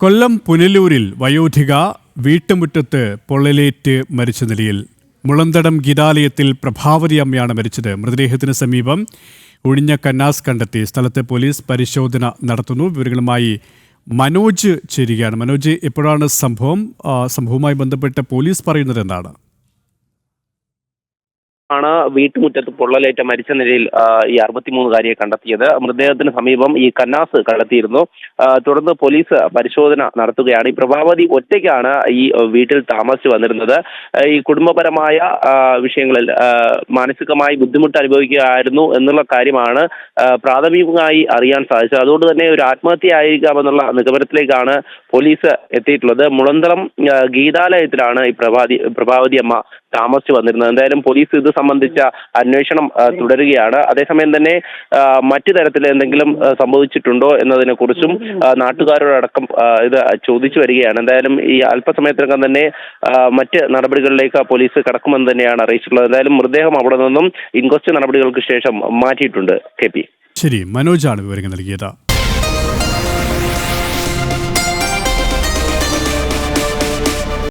കൊല്ലം പുനലൂരിൽ വയോധിക വീട്ടുമുറ്റത്ത് പൊള്ളലേറ്റ് മരിച്ച നിലയിൽ മുളന്തടം ഗീതാലയത്തിൽ പ്രഭാവതി അമ്മയാണ് മരിച്ചത്. മൃതദേഹത്തിന് സമീപം ഒഴിഞ്ഞ കന്നാസ് കണ്ടെത്തി സ്ഥലത്തെ പോലീസ് പരിശോധന നടത്തുന്നു. വിവരങ്ങളുമായി മനോജ് ചേരുകയാണ്. മനോജ് എപ്പോഴാണ് സംഭവം? സംഭവവുമായി ബന്ധപ്പെട്ട് പോലീസ് പറയുന്നത് എന്താണ്? ആണ് വീട്ടുമുറ്റത്ത് പൊള്ളലേറ്റ മരിച്ച നിലയിൽ ഈ അറുപത്തിമൂന്നുകാരിയെ കണ്ടെത്തിയത്. മൃതദേഹത്തിന് സമീപം ഈ കന്നാസ് കണ്ടെത്തിയിരുന്നു. തുടർന്ന് പോലീസ് പരിശോധന നടത്തുകയാണ്. ഈ പ്രഭാവതി ഒറ്റയ്ക്കാണ് ഈ വീട്ടിൽ താമസിച്ചു വന്നിരുന്നത്. ഈ കുടുംബപരമായ വിഷയങ്ങളിൽ മാനസികമായി ബുദ്ധിമുട്ട് അനുഭവിക്കുകയായിരുന്നു എന്നുള്ള കാര്യമാണ് പ്രാഥമികമായി അറിയാൻ സാധിച്ചത്. അതുകൊണ്ട് തന്നെ ഒരു ആത്മഹത്യ ആയിരിക്കാമെന്നുള്ള നിഗമനത്തിലേക്കാണ് പോലീസ് എത്തിയിട്ടുള്ളത്. മുളന്തളം ഗീതാലയത്തിലാണ് ഈ പ്രഭാതി പ്രഭാവതി അമ്മ താമസിച്ചു വന്നിരുന്നത്. എന്തായാലും പോലീസ് ഇത് സംബന്ധിച്ച അന്വേഷണം തുടരുകയാണ്. അതേസമയം തന്നെ മറ്റു തരത്തിൽ എന്തെങ്കിലും സംഭവിച്ചിട്ടുണ്ടോ എന്നതിനെ കുറിച്ചും നാട്ടുകാരോടക്കം ഇത് ചോദിച്ചു വരികയാണ്. എന്തായാലും ഈ അല്പസമയത്തിനകം തന്നെ മറ്റ് നടപടികളിലേക്ക് പോലീസ് കടക്കുമെന്ന് തന്നെയാണ് അറിയിച്ചിട്ടുള്ളത്. എന്തായാലും മൃതദേഹം അവിടെ നിന്നും ഇൻക്വസ്റ്റ് നടപടികൾക്ക് ശേഷം മാറ്റിയിട്ടുണ്ട് കെ പി. ശരി മനോജാണ് വിവരങ്ങൾ നൽകിയത്.